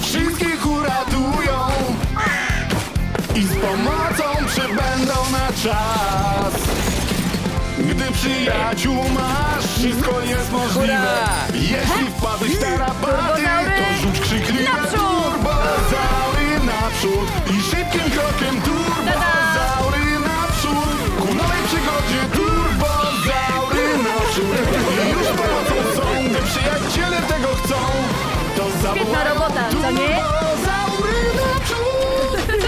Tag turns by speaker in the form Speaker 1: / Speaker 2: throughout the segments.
Speaker 1: Wszystkich uratują i z pomocą przybędą na czas. Gdy przyjaciół masz, wszystko jest możliwe. Jeśli wpadłeś w tarapaty, to rzuć krzykliwe turbozaury naprzód i szybkim krokiem turbozaury Zawołają
Speaker 2: robota, co nie?
Speaker 1: Turbozaury naprzód.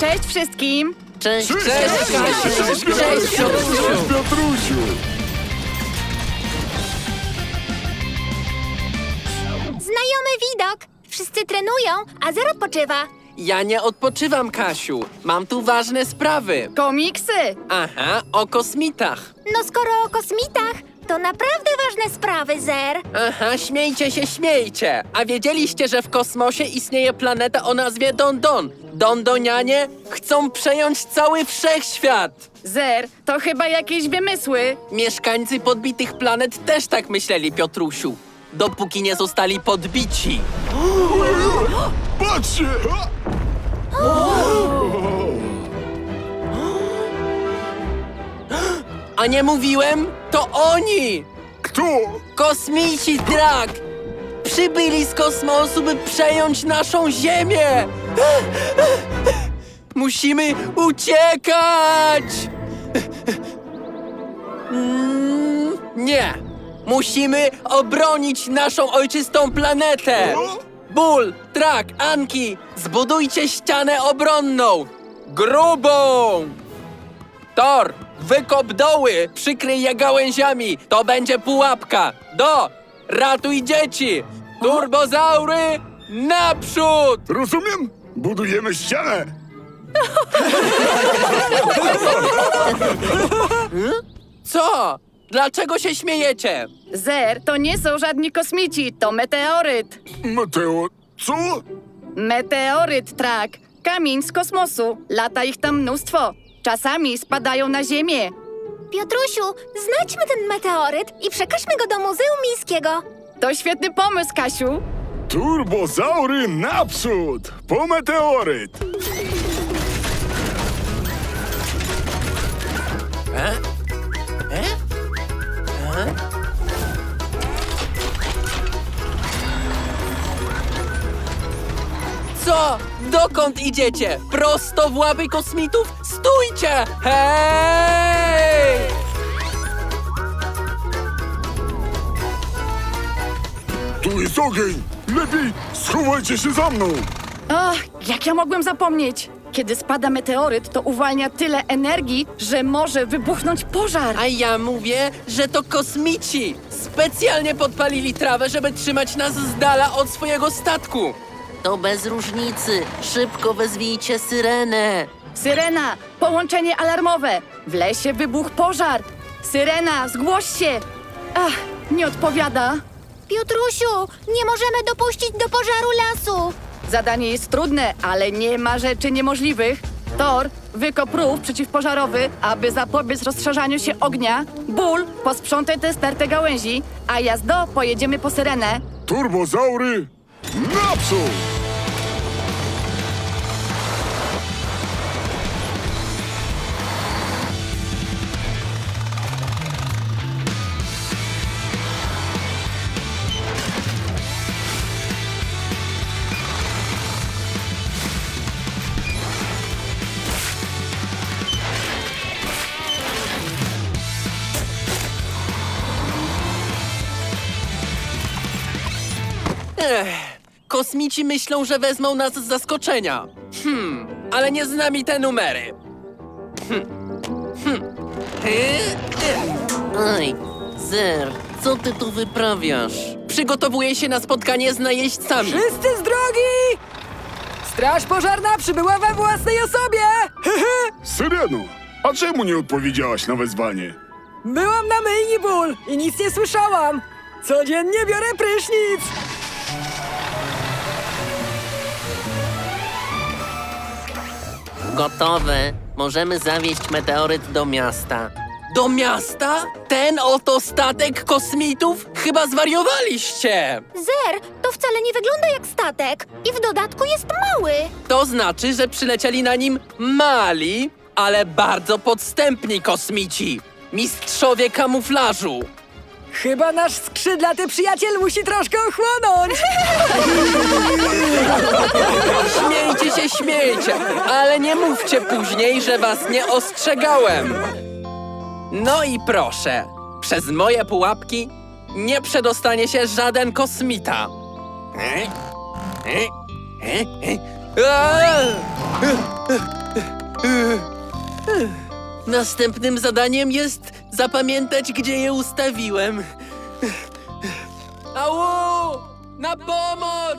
Speaker 2: Cześć wszystkim!
Speaker 3: Cześć, cześć,
Speaker 1: Cześć,
Speaker 3: Kasiu!
Speaker 1: cześć,
Speaker 3: Cześć, Piotrusiu!
Speaker 1: Piotrusiu!
Speaker 4: Znajomy widok. Wszyscy trenują, a Zer odpoczywa.
Speaker 3: Ja nie odpoczywam, Kasiu. Mam tu ważne sprawy.
Speaker 2: Komiksy!
Speaker 3: Aha, o kosmitach.
Speaker 4: No skoro o kosmitach, to naprawdę ważne sprawy, Zer.
Speaker 3: Aha, śmiejcie się, śmiejcie. A wiedzieliście, że w kosmosie istnieje planeta o nazwie Dondon? Dondonianie chcą przejąć cały wszechświat.
Speaker 2: Zer, to chyba jakieś wymysły.
Speaker 3: Mieszkańcy podbitych planet też tak myśleli, Piotrusiu. Dopóki nie zostali podbici.
Speaker 1: Patrzcie!
Speaker 3: A nie mówiłem? To oni!
Speaker 1: Kto?
Speaker 3: Kosmici Drak! Przybyli z kosmosu, by przejąć naszą Ziemię! Musimy uciekać! Mm, Nie! Musimy obronić naszą ojczystą planetę! Ból, Trak, Anki, zbudujcie ścianę obronną! Grubą! Tor, wykop doły, przykryj je gałęziami, to będzie pułapka. Do, ratuj dzieci! Turbozaury, naprzód!
Speaker 1: Rozumiem? Budujemy ścianę!
Speaker 3: Co? Dlaczego się śmiejecie?
Speaker 2: Zer, to nie są żadni kosmici, to meteoryt.
Speaker 1: Mateo, co?
Speaker 2: Meteoryt, trak. Kamień z kosmosu. Lata ich tam mnóstwo. Czasami spadają na Ziemię.
Speaker 4: Piotrusiu, znajdźmy ten meteoryt i przekażmy go do Muzeum Miejskiego.
Speaker 2: To świetny pomysł, Kasiu.
Speaker 1: Turbozaury naprzód! Po meteoryt!
Speaker 3: Co? Dokąd idziecie? Prosto w łapy kosmitów? Stójcie! Hej!
Speaker 1: Tu jest ogień! Lepiej schowajcie się za mną!
Speaker 2: Ach, jak ja mogłem zapomnieć? Kiedy spada meteoryt, to uwalnia tyle energii, że może wybuchnąć pożar.
Speaker 3: A ja mówię, że to kosmici! Specjalnie podpalili trawę, żeby trzymać nas z dala od swojego statku!
Speaker 5: To bez różnicy. Szybko wezwijcie syrenę.
Speaker 2: Syrena, połączenie alarmowe. W lesie wybuchł pożar. Syrena, zgłoś się. Ach, nie odpowiada.
Speaker 4: Piotrusiu, nie możemy dopuścić do pożaru lasu.
Speaker 2: Zadanie jest trudne, ale nie ma rzeczy niemożliwych. Tor, wykop rów przeciwpożarowy, aby zapobiec rozszerzaniu się ognia. Ból, posprzątaj tę stertę gałęzi, a jazdo, pojedziemy po syrenę.
Speaker 1: Turbozaury naprzód!
Speaker 3: Ech, kosmici myślą, że wezmą nas z zaskoczenia. Hmm, ale nie z nami te numery. Hmm. Hmm. E,
Speaker 5: Ej, Zer, co ty tu wyprawiasz?
Speaker 3: Przygotowuję się na spotkanie z najeźdźcami.
Speaker 6: Wszyscy z drogi! Straż pożarna przybyła we własnej osobie!
Speaker 1: Syreno, a czemu nie odpowiedziałaś na wezwanie?
Speaker 6: Byłam na myjni ból i nic nie słyszałam. Codziennie biorę prysznic.
Speaker 5: Gotowe. Możemy zawieźć meteoryt do miasta.
Speaker 3: Do miasta? Ten oto statek kosmitów? Chyba zwariowaliście!
Speaker 4: Zer, to wcale nie wygląda jak statek. I w dodatku jest mały.
Speaker 3: To znaczy, że przylecieli na nim mali, ale bardzo podstępni kosmici. Mistrzowie kamuflażu.
Speaker 6: Chyba nasz skrzydlaty przyjaciel musi troszkę ochłonąć.
Speaker 3: Śmiejcie się, śmiejcie, ale nie mówcie później, że was nie ostrzegałem. No i proszę, przez moje pułapki nie przedostanie się żaden kosmita. E? Następnym zadaniem jest zapamiętać, gdzie je ustawiłem. Au! Na pomoc!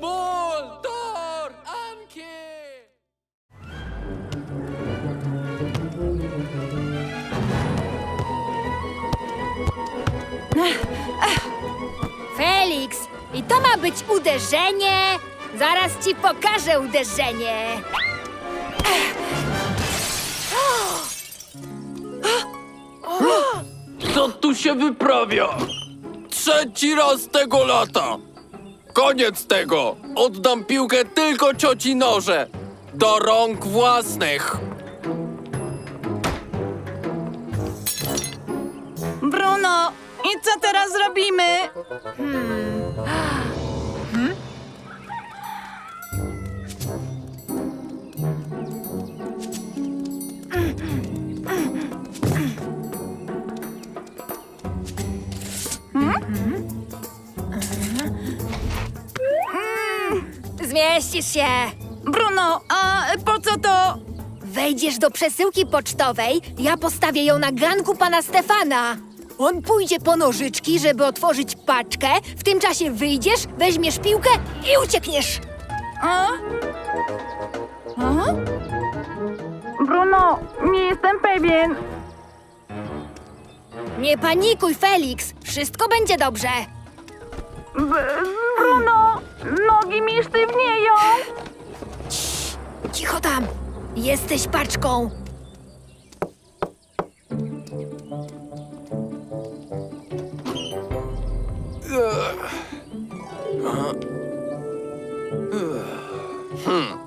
Speaker 3: Ból! Tor! Anki!
Speaker 4: Felix, i to ma być uderzenie? Zaraz ci pokażę uderzenie.
Speaker 3: Co tu się wyprawia? Trzeci raz tego lata! Koniec tego! Oddam piłkę tylko cioci noże! Do rąk własnych!
Speaker 2: Bruno, i co teraz zrobimy?
Speaker 4: Się.
Speaker 2: Bruno, a po co to?
Speaker 4: Wejdziesz do przesyłki pocztowej, ja postawię ją na ganku pana Stefana. On pójdzie po nożyczki, żeby otworzyć paczkę. W tym czasie wyjdziesz, weźmiesz piłkę i uciekniesz.
Speaker 2: A? A? Bruno, nie jestem pewien.
Speaker 4: Nie panikuj, Felix. Wszystko będzie dobrze.
Speaker 2: Bruno, nogi mi sztywnieją.
Speaker 4: Cicho tam. Jesteś paczką.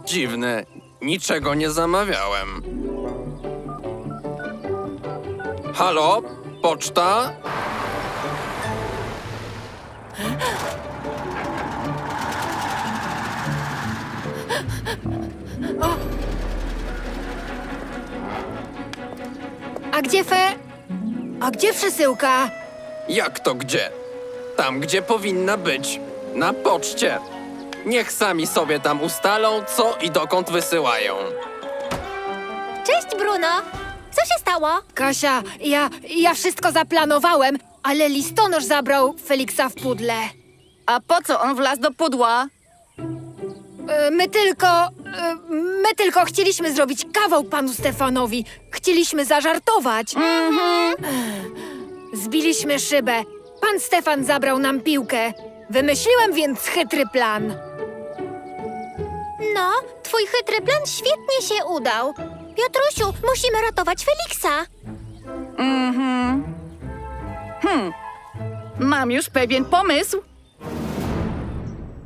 Speaker 3: Dziwne, niczego nie zamawiałem. Halo? Poczta?
Speaker 4: Gdzie fe... A gdzie przesyłka?
Speaker 3: Jak to gdzie? Tam, gdzie powinna być. Na poczcie. Niech sami sobie tam ustalą, co i dokąd wysyłają.
Speaker 4: Cześć, Bruno. Co się stało? Kasia, ja, ja wszystko zaplanowałem, ale listonosz zabrał Feliksa w pudle.
Speaker 2: A po co on wlazł do pudła?
Speaker 4: E, My tylko... e, My tylko chcieliśmy zrobić kawał panu Stefanowi. Chcieliśmy zażartować. Zbiliśmy szybę. Pan Stefan zabrał nam piłkę. Wymyśliłem więc chytry plan. No, twój chytry plan świetnie się udał. Piotrusiu, musimy ratować Feliksa.
Speaker 2: Mam już pewien pomysł.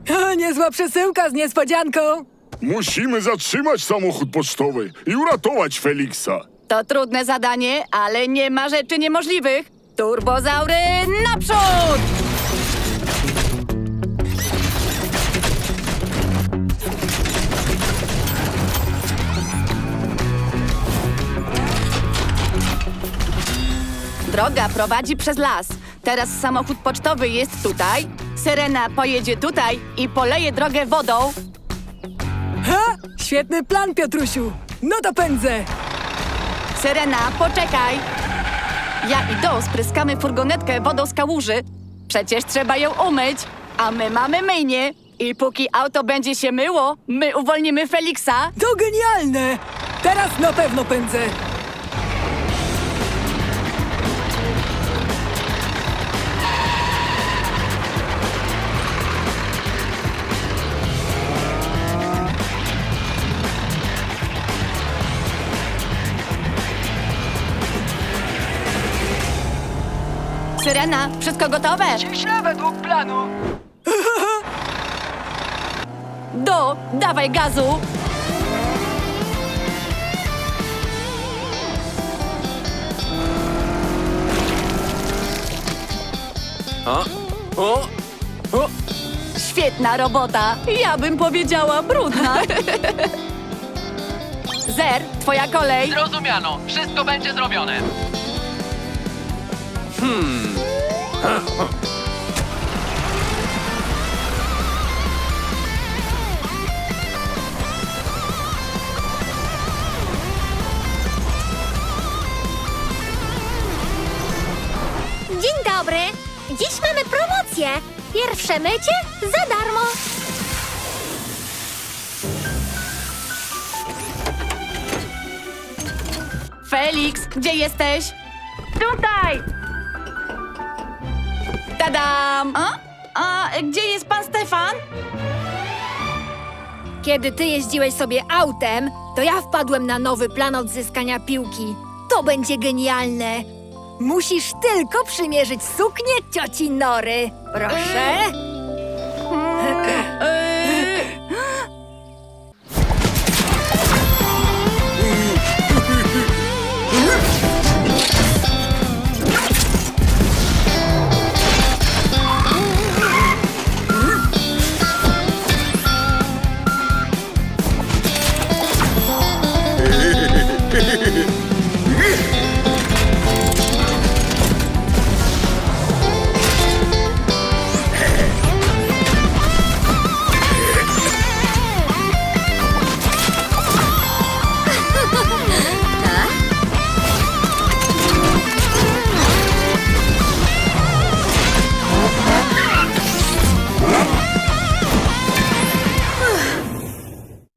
Speaker 6: Niezła przesyłka z niespodzianką.
Speaker 1: Musimy zatrzymać samochód pocztowy i uratować Feliksa.
Speaker 2: To trudne zadanie, ale nie ma rzeczy niemożliwych. Turbozaury naprzód! Droga prowadzi przez las. Teraz samochód pocztowy jest tutaj. Syrena pojedzie tutaj i poleje drogę wodą.
Speaker 6: Ha! Świetny plan, Piotrusiu. No to pędzę.
Speaker 2: Syrena, poczekaj! Ja i Do spryskamy furgonetkę wodą z kałuży. Przecież trzeba ją umyć, a my mamy myjnię. I póki auto będzie się myło, my uwolnimy Feliksa.
Speaker 6: To genialne. Teraz na pewno pędzę.
Speaker 2: Syrena, wszystko gotowe?
Speaker 6: Źle według planu.
Speaker 2: Do, dawaj gazu!
Speaker 3: O, o, o.
Speaker 2: Świetna robota. Ja bym powiedziała brudna. Zer, twoja kolej.
Speaker 3: Zrozumiano. Wszystko będzie zrobione.
Speaker 4: Dzień dobry. Dziś mamy promocję. Pierwsze mycie za darmo.
Speaker 2: Felix, gdzie jesteś? Tutaj! Tadam! A? A gdzie jest pan Stefan?
Speaker 4: Kiedy ty jeździłeś sobie autem, to ja wpadłem na nowy plan odzyskania piłki. To będzie genialne. Musisz tylko przymierzyć suknię cioci Nory. Proszę.